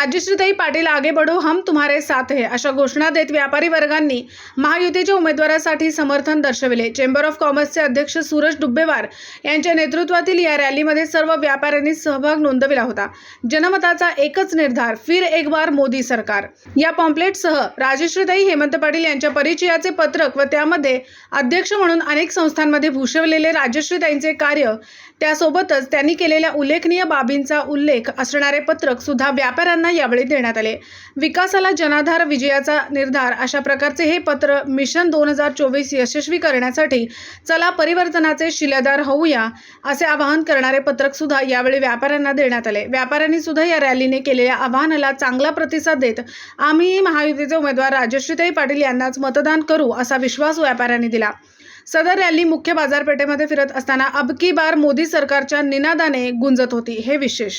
राज्यश्रीताई पाटील आगे बढो हम तुम्हारे साथ है अशा घोषणा देत व्यापारी वर्गांनी महायुतीच्या उमेदवारासाठी समर्थन दर्शविले. चेंबर ऑफ कॉमर्सचे अध्यक्ष सूरज डुब्बेवार यांच्या नेतृत्वातील या रॅलीमध्ये सर्व व्यापाऱ्यांनी सहभाग नोंदविला होता. जनमताचा एकच निर्धार फिर एक बार मोदी सरकार. या पॉम्पलेटसह राजश्रीताई हेमंत पाटील यांच्या परिचयाचे पत्रक व त्यामध्ये अध्यक्ष म्हणून अनेक संस्थांमध्ये भूषवलेले राजश्रीताईंचे कार्य त्यासोबतच त्यांनी केलेल्या उल्लेखनीय बाबींचा उल्लेख असणारे पत्रक सुद्धा व्यापाऱ्यांना यावेळी देण्यात आले. विकासाला जनाधार विजयाचा निर्धार अशा प्रकारचे हे पत्र मिशन दोन हजार चोवीस यशस्वी करण्यासाठी चला परिवर्तनाचे शिलेदार होऊया असे आवाहन करणारे पत्रक सुद्धा यावेळी व्यापाऱ्यांना देण्यात आले. व्यापाऱ्यांनी सुद्धा या रॅलीने केलेल्या आवाहनाला चांगला प्रतिसाद देत आम्ही महायुतीचे उमेदवार राजश्रीताई पाटील यांनाच मतदान करू असा विश्वास व्यापाऱ्यांनी दिला. सदर रॅली मुख्य बाजारपेठेमध्ये फिरत असताना अबकी बार मोदी सरकारच्या निनादाने गुंजत होती हे विशेष